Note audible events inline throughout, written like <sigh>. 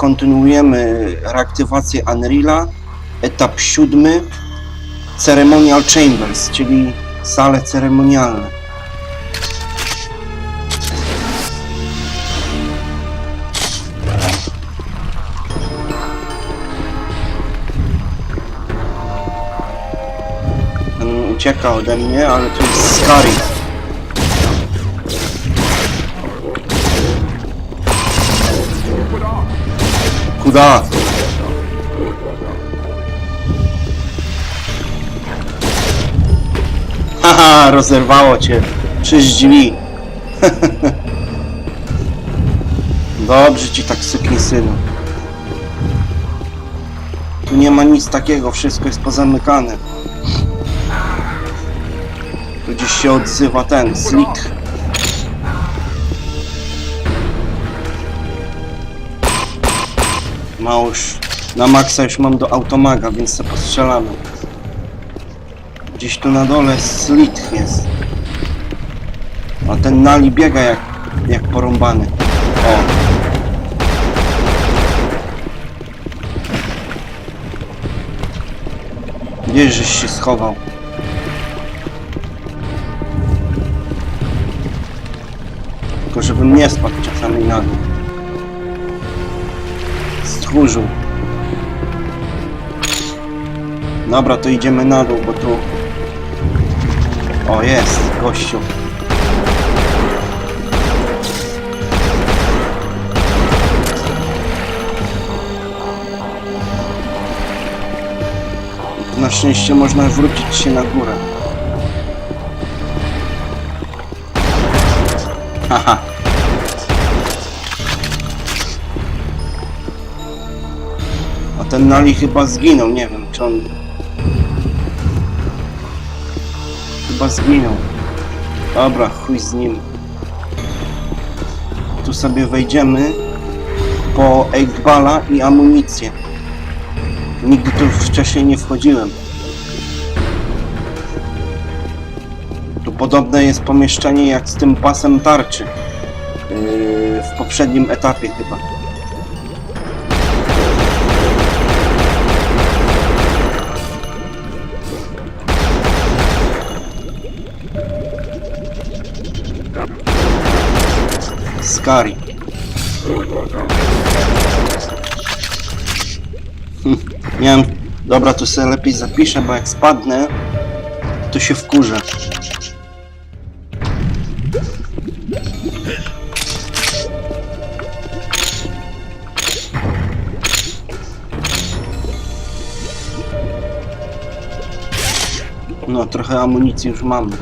kontynuujemy reaktywację Unreala, etap siódmy, Ceremonial Chambers, czyli sale ceremonialne. Ten ucieka ode mnie, ale to jest Scary. Haha, rozerwało cię przez. <laughs> Dobrze ci tak synu. Tu nie ma nic takiego, wszystko jest pozamykane. Tu gdzieś się odzywa ten, Slit. Mało już, na maksa już mam do automaga, więc se postrzelamy. Gdzieś tu na dole Slit jest. A ten Nali biega jak, jak porąbany. O. Gdzieś żeś się schował. Tylko żebym nie spadł czasami na dół. Stchórzył. Dobra, to idziemy na dół, bo tu... O, jest, gościu. Na szczęście można wrócić się na górę. Haha. Ten Nali chyba zginął, nie wiem czy on... Chyba zginął. Dobra, chuj z nim. Tu sobie wejdziemy po Eigbala i amunicję. Nigdy tu wcześniej nie wchodziłem. Tu podobne jest pomieszczenie jak z tym pasem tarczy. Yy, w poprzednim etapie chyba. Skari. Hm, Miałem... Dobra, tu sobie lepiej zapiszę, bo jak spadnę, to się wkurzę. No, trochę amunicji już mamy.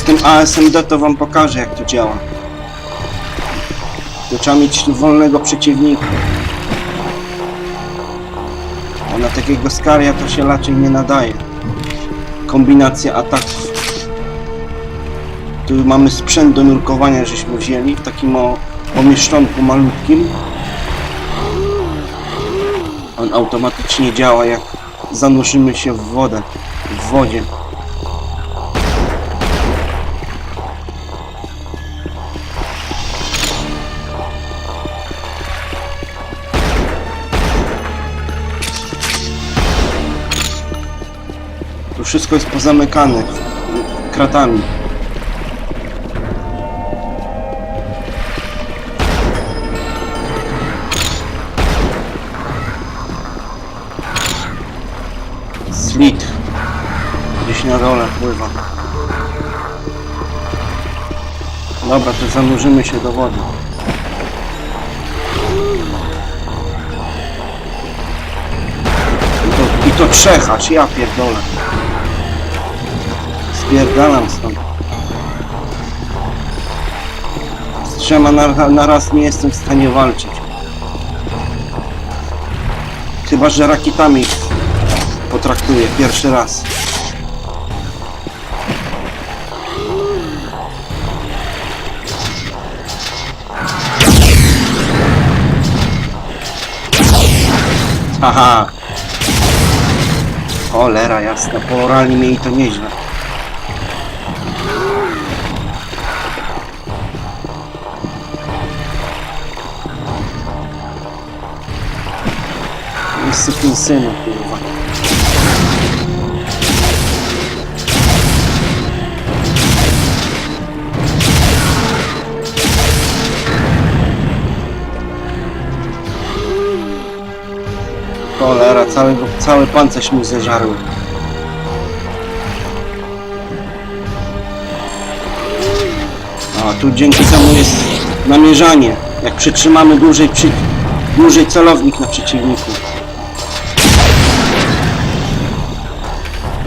Z tym ASMD to wam pokażę jak to działa. To trzeba mieć wolnego przeciwnika. A na takiego Skaria to się raczej nie nadaje. Kombinacja ataków. Tu mamy sprzęt do nurkowania, żeśmy wzięli w takim o pomieszczonku malutkim. On automatycznie działa jak zanurzymy się w wodę, w wodzie. Tu wszystko jest pozamykane kratami. Slit. Gdzieś na dole pływa. Dobra, to zanurzymy się do wody. I to, i to trzech, aż ja pierdolę. Spierdalam stąd. Z trzema na, na raz nie jestem w stanie walczyć. Chyba, że rakietami potraktuję pierwszy raz. Haha! Cholera jasna, porali mnie i to nieźle. I synu, kurwa. Cholera, cały, cały pancerz mi zeżarły. A tu dzięki temu jest namierzanie. Jak przytrzymamy dłużej, przy, dłużej celownik na przeciwniku.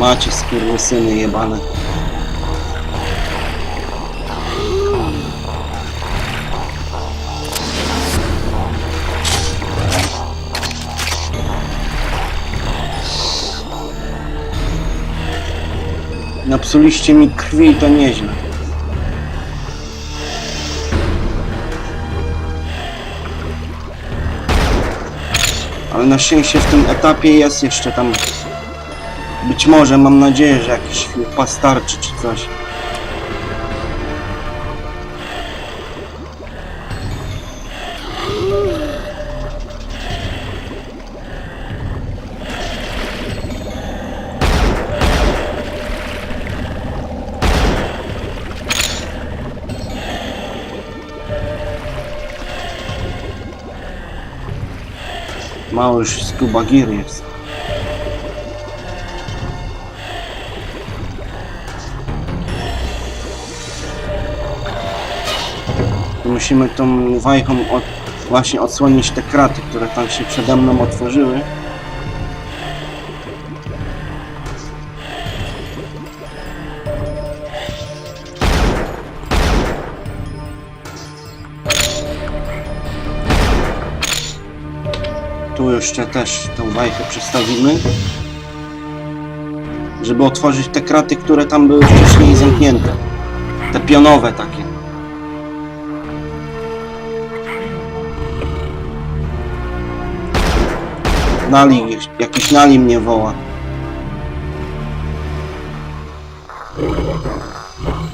Macie syny jebane. Napsuliście mi krwi i to nieźle. Ale na szczęście w tym etapie jest jeszcze tam... Być może, mam nadzieję, że jakiś pas starczy czy coś. Mały już scuba gear jest. Musimy tą wajchą od, właśnie odsłonić te kraty, które tam się przede mną otworzyły. Tu jeszcze też tą wajchę przestawimy. Żeby otworzyć te kraty, które tam były wcześniej zamknięte. Te pionowe takie. Nali, jakiś Nali mnie woła.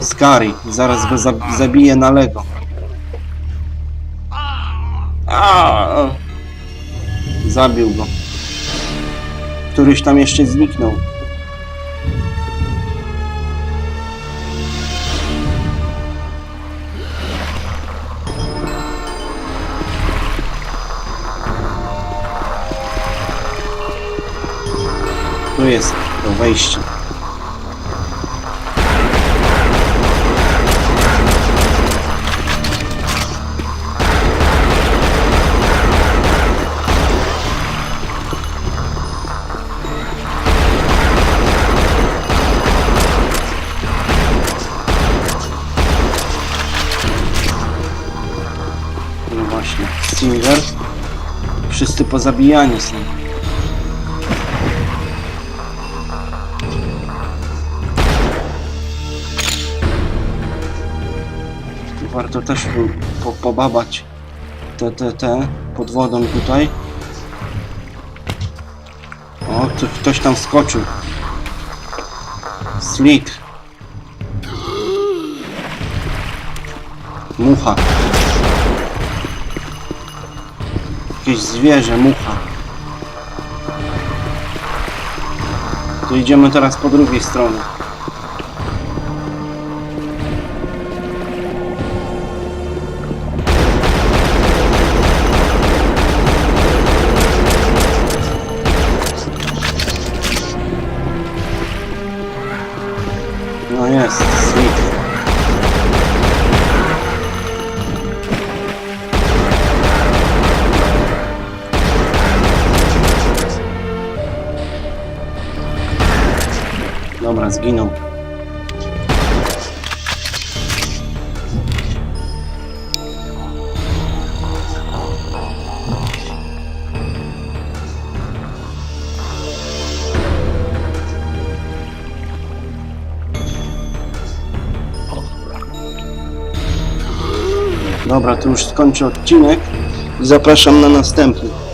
Skari, zaraz go zab- zabiję na Lego. Zabił go. Któryś tam jeszcze zniknął. Tu jest. No właśnie. Wszyscy pozabijani są. Warto też po, pobabać te, te, te pod wodą tutaj. O, tu ktoś tam skoczył. Slit. Mucha. Jakieś zwierzę, mucha. To idziemy teraz po drugiej stronie. Dobra, zginął. Dobra, to już skończę odcinek zapraszam na następny.